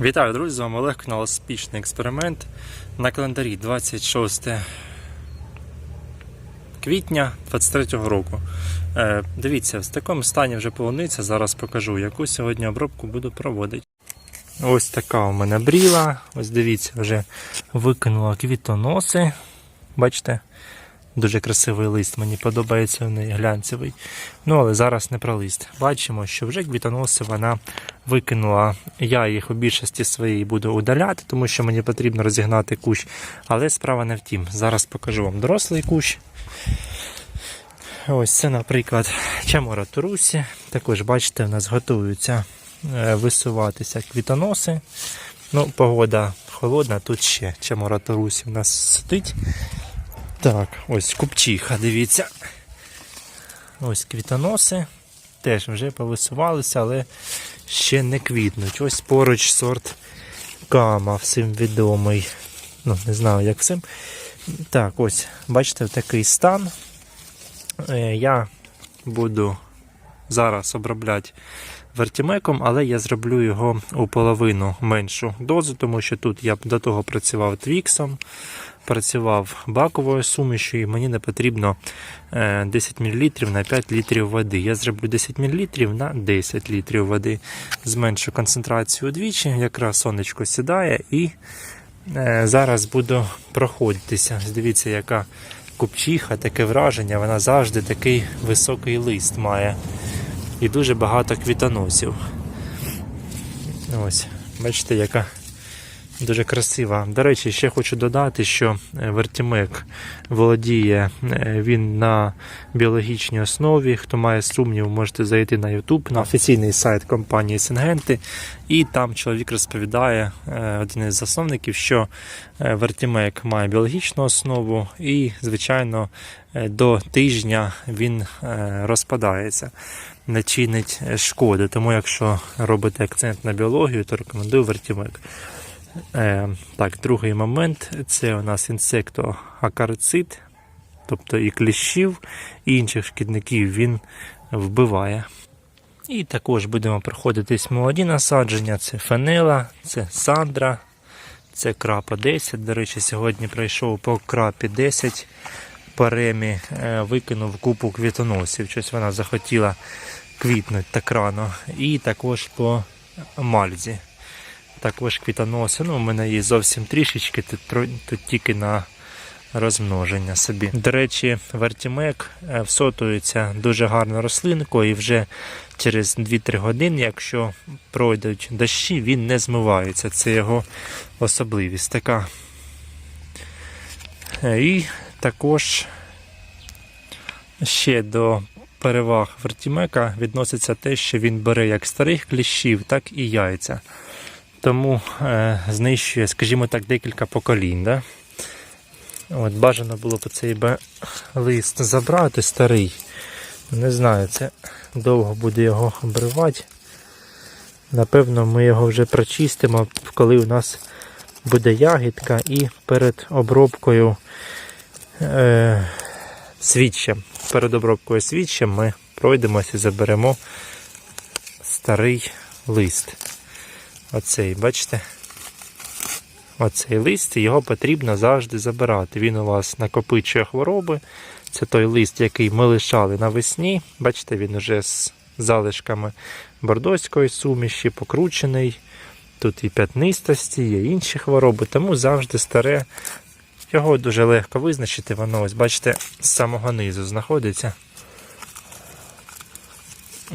Вітаю, друзі! З вами Олег, канал Успішний експеримент. На календарі 26 квітня 23 року. Е, дивіться, в такому стані вже полуниця. Зараз покажу, яку сьогодні обробку буду проводити. Ось така у мене бріла. Ось дивіться, вже викинула квітоноси. Бачите? Дуже красивий лист, мені подобається в неї глянцевий. Ну, але зараз не про лист. Бачимо, що вже квітоноси вона викинула. Я їх у більшості своїй буду удаляти, тому що мені потрібно розігнати кущ. Але справа не в тім. Зараз покажу вам дорослий кущ. Ось це, наприклад, Чамора Турусі. Також, бачите, в нас готуються е, висуватися квітоноси. Ну, погода холодна, тут ще Чамора Турусі в нас сидить. Так, ось купчиха, дивіться. Ось квітоноси. Теж вже повисувалися, але ще не квітнуть. Ось поруч сорт Кама, всім відомий. Ну, не знаю, як всім. Так, ось, бачите, такий стан. Е, Я буду зараз обробляти вертімеком, але я зроблю його у половину меншу дозу, тому що тут я до того працював твіксом, працював баковою сумішю, і мені не потрібно е, 10 мл на 5 літрів води. Я зроблю 10 мл на 10 літрів води. Зменшу концентрацію удвічі, якраз сонечко сідає, і е, зараз буду проходитися. Дивіться, яка купчиха, таке враження, вона завжди такий високий лист має. І дуже багато квітоносів. Ось, бачите, яка дуже красива. До речі, ще хочу додати, що е, вертімек володіє е, він на біологічній основі. Хто має сумнів, можете зайти на YouTube, на офіційний сайт компанії Сингенти. І там чоловік розповідає, е, один із засновників, що вертімек має біологічну основу, і, звичайно, до тижня він розпадається. Не чинить шкоди. Тому, якщо робите акцент на біологію, то рекомендую вертімек. Е, так, другий момент це у нас інсектоакарицид, тобто і кліщів, і інших шкідників він вбиває. І також будемо проходитись молоді насадження: це фенела, це сандра, це крапа 10. До речі, сьогодні пройшов по крапі 10 по ремі, е, викинув купу квітоносів. Щось вона захотіла квітнути так рано. І також по мальзі. Також квітоноси. Ну, у мене є зовсім трішечки, тут, тут тільки на розмноження собі. До речі, вертімек всотується дуже гарно рослинкою і вже через 2-3 години, якщо пройдуть дощі, він не змивається. Це його особливість така. Е, І також ще до переваг вертімека відноситься те, що він бере як старих кліщів, так і яйця. Тому е, знищує, скажімо так, декілька поколінь. Да? От, бажано було б цей лист забрати старий. Не знаю, це довго буде його обривати. Напевно, ми його вже прочистимо, коли у нас буде ягідка і перед обробкою е, свідчем. Перед обробкою свідчем ми пройдемося і заберемо старий лист. Оцей, бачите? Оцей лист, його потрібно завжди забирати. Він у вас накопичує хвороби. Це той лист, який ми лишали навесні. Бачите, він уже з залишками бордоської суміші, покручений. Тут і п'ятнистості, є інші хвороби, тому завжди старе. Його дуже легко визначити, воно ось, бачите, з самого низу знаходиться.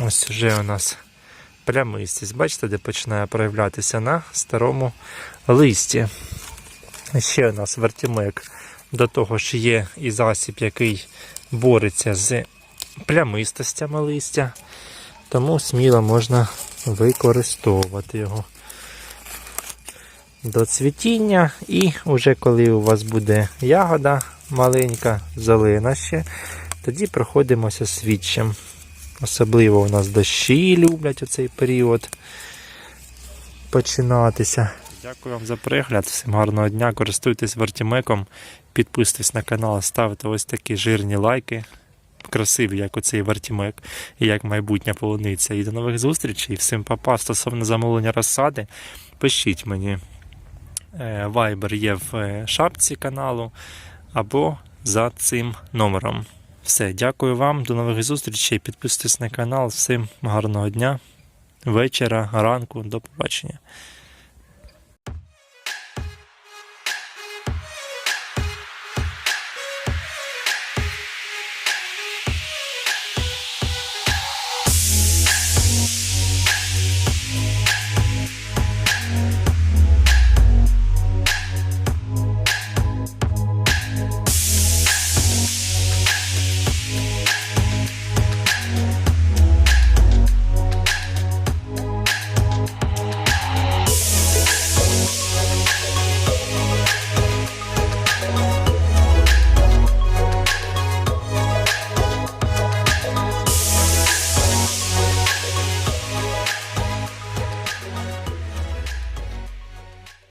Ось вже у нас плямистість. Бачите, де починає проявлятися на старому листі. Ще у нас вертімек до того ж є і засіб, який бореться з плямистостями листя, тому сміло можна використовувати його до цвітіння. І вже коли у вас буде ягода маленька, зелена ще, тоді проходимося свідчем. Особливо у нас дощі люблять у цей період починатися. Дякую вам за перегляд. Всім гарного дня. Користуйтесь вертімеком, підписуйтесь на канал, ставте ось такі жирні лайки. Красиві, як оцей вертімек і як майбутня полуниця. І до нових зустрічей. Всім папа. Стосовно замовлення розсади, пишіть мені. Viber є в е, шапці каналу або за цим номером. Все, дякую вам, до нових зустрічей. Підписуйтесь на канал. Всім гарного дня, вечора, ранку, до побачення.